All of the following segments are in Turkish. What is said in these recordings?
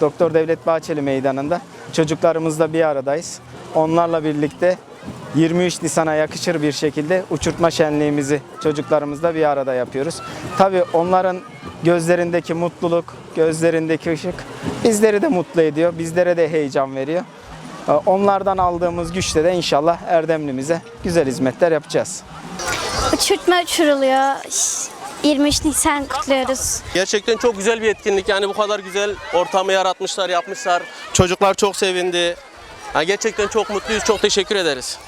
Doktor Devlet Bahçeli Meydanı'nda çocuklarımızla bir aradayız. Onlarla birlikte 23 Nisan'a yakışır bir şekilde uçurtma şenliğimizi çocuklarımızla bir arada yapıyoruz. Tabii onların gözlerindeki mutluluk, gözlerindeki ışık bizleri de mutlu ediyor, bizlere de heyecan veriyor. Ee, Onlardan aldığımız güçle de inşallah Erdemlimize güzel hizmetler yapacağız. Uçurtma uçuruluyor. 23 Nisan kutluyoruz. Gerçekten çok güzel bir etkinlik. Yani bu kadar güzel ortamı yaratmışlar, yapmışlar. Çocuklar çok sevindi. Yani gerçekten çok mutluyuz. Çok teşekkür ederiz.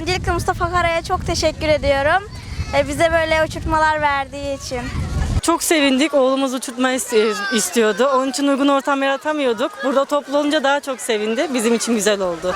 Öncelikle Mustafa Kara'ya çok teşekkür ediyorum. E, bize böyle uçurtmalar verdiği için. Çok sevindik. Oğlumuz uçurtma istiyordu. Onun için uygun ortam yaratamıyorduk. Burada toplu olunca daha çok sevindi. Bizim için güzel oldu.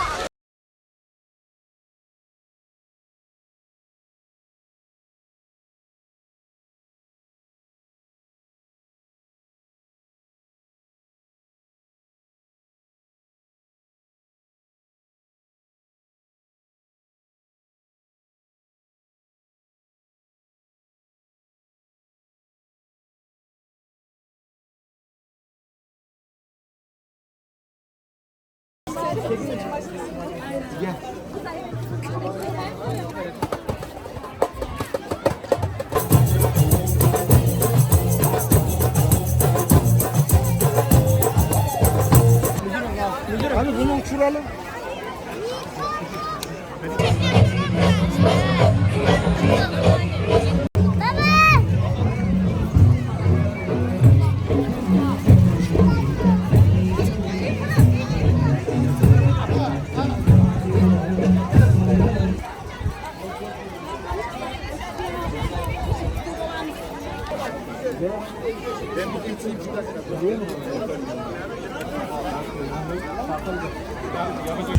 Gel. Hadi bunu uçuralım. Ben bir geçeyim iki dakika. Duruyor mu? Yapacak.